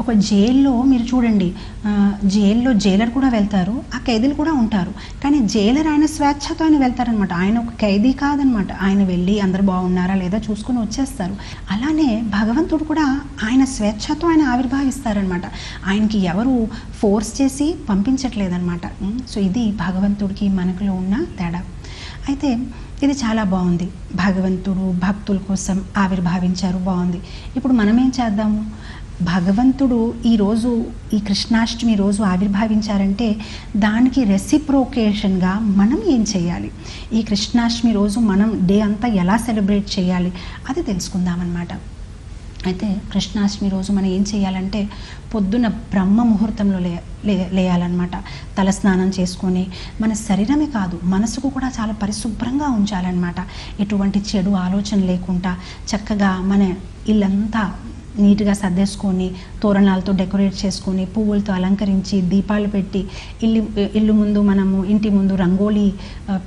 ఒక జైల్లో మీరు చూడండి జైల్లో జైలర్ కూడా వెళ్తారు ఆ ఖైదీలు కూడా ఉంటారు. కానీ జైలర్ ఆయన స్వేచ్ఛతో ఆయన వెళ్తారనమాట ఆయన ఒక ఖైదీ కాదనమాట ఆయన వెళ్ళి అందరు బాగున్నారా లేదా చూసుకుని వచ్చేస్తారు. అలానే భగవంతుడు కూడా ఆయన స్వేచ్ఛతో ఆయన ఆవిర్భావిస్తారనమాట ఆయనకి ఎవరు ఫోర్స్ చేసి పంపించట్లేదనమాట సో ఇది భగవంతుడికి మనకులో ఉన్న తేడా. అయితే ఇది చాలా బాగుంది. భగవంతుడు భక్తుల కోసం ఆవిర్భావించారు. బాగుంది. ఇప్పుడు మనం ఏం చేద్దాము? భగవంతుడు ఈరోజు ఈ కృష్ణాష్టమి రోజు ఆవిర్భావించారంటే దానికి రెసిప్రోకేషన్గా మనం ఏం చేయాలి? ఈ కృష్ణాష్టమి రోజు మనం డే అంతా ఎలా సెలబ్రేట్ చేయాలి? అది తెలుసుకుందామన్నమాట. అయితే కృష్ణాష్టమి రోజు మనం ఏం చేయాలంటే పొద్దున బ్రహ్మ ముహూర్తంలో లే లే- లేయాలన్నమాట. తల స్నానం చేసుకొని మన శరీరమే కాదు మనసుకు కూడా చాలా పరిశుభ్రంగా ఉంచాలన్నమాట. ఎటువంటి చెడు ఆలోచన లేకుండా చక్కగా మన ఇల్లంతా నీట్గా సర్దేసుకొని తోరణాలతో డెకరేట్ చేసుకొని పువ్వులతో అలంకరించి దీపాలు పెట్టి ఇల్లు ఇల్లు ముందు మనము ఇంటి ముందు రంగోలీ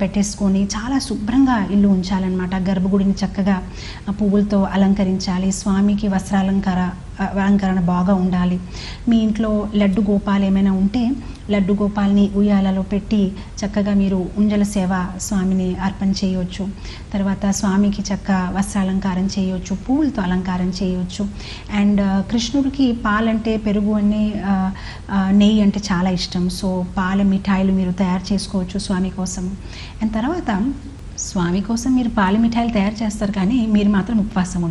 పెట్టేసుకొని చాలా శుభ్రంగా ఇల్లు ఉంచాలన్నమాట. గర్భగుడిని చక్కగా పువ్వులతో అలంకరించాలి. స్వామికి వస్త్రాలంకార అలంకరణ బాగా ఉండాలి. మీ ఇంట్లో లడ్డు గోపాలు ఏమైనా ఉంటే లడ్డు గోపాల్ని ఉయ్యాలలో పెట్టి చక్కగా మీరు ఉంజల సేవ స్వామిని అర్పణ చేయవచ్చు తర్వాత స్వామికి చక్క వస్త్రాలంకారం చేయవచ్చు పువ్వులతో అలంకారం చేయవచ్చు అండ్ కృష్ణుడికి పాలంటే పెరుగు అని నెయ్యి అంటే చాలా ఇష్టం. సో పాల మిఠాయిలు మీరు తయారు చేసుకోవచ్చు స్వామి కోసం. అండ్ తర్వాత స్వామి కోసం మీరు పాల మిఠాయిలు తయారు చేస్తారు కానీ మీరు మాత్రం ఉపవాసం ఉంటారు.